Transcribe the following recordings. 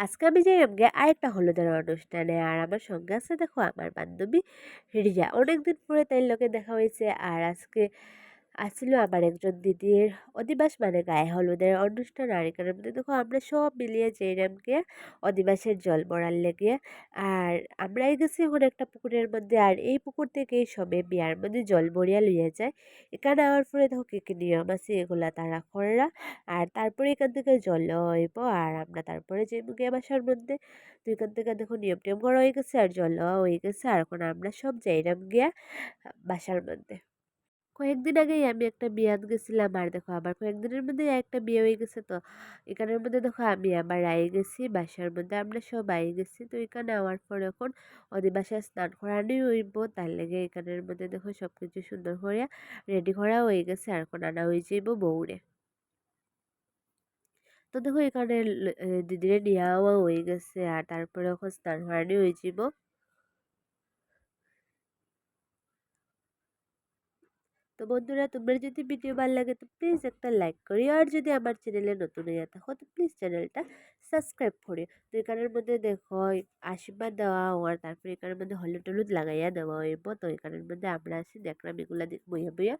আজকে আমি যাইলাম গিয়ে আরেকটা হলুদের অনুষ্ঠানে আর আমার সঙ্গে আছে, দেখো, আমার বান্ধবী রিয়া অনেকদিন পরে তাই লোকে দেখা হয়েছে আর আজকে আসছিল আমার একজন দিদির অধিবাস মানে গায়ে হলুদের অনুষ্ঠান। আর এখানের মধ্যে দেখো আমরা সব মিলিয়ে যেরাম গিয়ে অধিবাসের জল মরার লেগে, আর আমরাই গেছি এখন একটা পুকুরের মধ্যে। আর এই পুকুর থেকেই সবে বিয়ার মধ্যে জল মরিয়া লইয়া যায়। এখানে আওয়ার পরে দেখো কী কী নিয়ম আছে, এগুলা তারা করা আর তারপরে এখান থেকে জল হইব আর আমরা তারপরে যে গিয়ে বাসার মধ্যে। তো এখান থেকে দেখো নিয়ম টিয়ম করা হয়ে গেছে, আর জল হয়ে গেছে। আর এখন আমরা সব যাইরাম গিয়া বাসার মধ্যে। কয়েকদিন আগেই আমি একটা বিয়াত গেছিলাম, আর দেখো আবার কয়েকদিনের মধ্যে একটা বিয়ে হয়ে গেছে তো। এখানের মধ্যে দেখো আমি আবার আই গেছি, বাসার মধ্যে আমরা সব আই গেছি। তো এখানে আওয়ার পর এখন ওদের বাসায় স্নান করানি হইব। তার লেগে এখানের মধ্যে দেখো সব কিছু সুন্দর করে রেডি করা হয়ে গেছে, আর এখন আনা হয়ে যাইব বউরে। তো দেখো এখানে দিদিরে নেওয়াও হয়ে গেছে, আর তারপরে এখন স্নান করানি হয়ে যাব তো বন্ধুরা, তোমার যদি ভিডিও ভালো লাগে তো প্লিজ একটা লাইক করি আর যদি আমার চ্যানেলে নতুন হয়ে থাকো তো প্লিজ চ্যানেলটা সাবস্ক্রাইব করি তো এখানের মধ্যে দেখো আশীর্বাদ দেওয়া হওয়ার তারপরে এখানের মধ্যে হলুদ টলুদ লাগাইয়া দেওয়া হইব। তো এখানের মধ্যে আমরা আসি, দেখলাম এগুলা বইয়া বইয়া।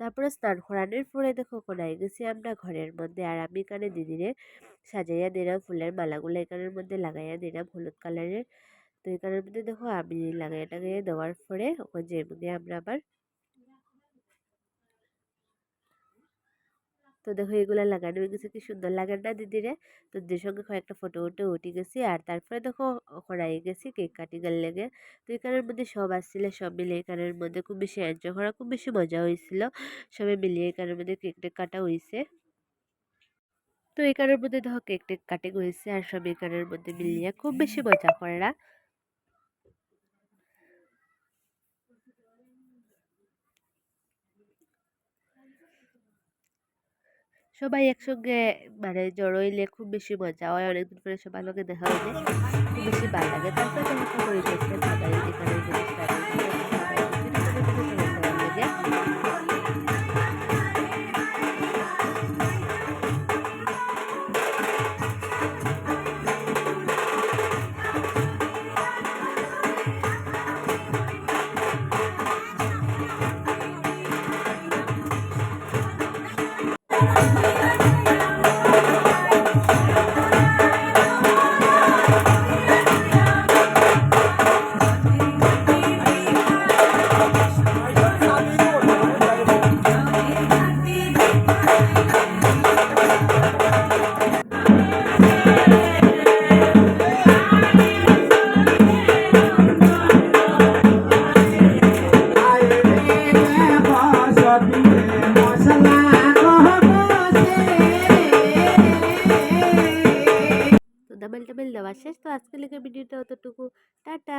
তারপরে স্নান করানোর পরে দেখো কোনায় গেছি আমরা ঘরের মধ্যে। আর আমি এখানে দিদিরে সাজাইয়া দিলাম ফুলের মালাগুলো। এখানের মধ্যে লাগাইয়া দিলাম হলুদ কালারের তো এখানের মধ্যে দেখো আমি লাগাইয়া টাগাইয়া দেওয়ার পরে ওখানে যে আমরা আবার তো দেখো এগুলো লাগানো হয়ে গেছে, কি সুন্দর লাগে না দিদিরে তো দিদির সঙ্গে কয়েকটা ফটো উঠে উঠে গেছি, আর তারপরে দেখো ওখানে গেছি কেক কাটিংয়ের লেগে। তো এখানের মধ্যে সব আসছিল, সব মিলে এখানের মধ্যে খুব বেশি এনজয় করা, খুব বেশি মজা হয়েছিল। সবাই মিলিয়ে এখানের মধ্যে কেক টেক কাটা হয়েছে। তো এখানের মধ্যে দেখো কেক টেক কাটিং হয়েছে, আর সব এখানের মধ্যে মিলিয়ে খুব বেশি মজা করা। সবাই একসঙ্গে মানে জড়ো হইলে খুব বেশি মজা হয়। অনেকদিন পরে সবার লোকে দেখা হইলে খুব বেশি ভালো লাগে। তারপরে এখানে তো দামেল টামেল দেওয়া শেষ। তো আজকে লেগে ভিডিওটা অতটুকু। টাটা!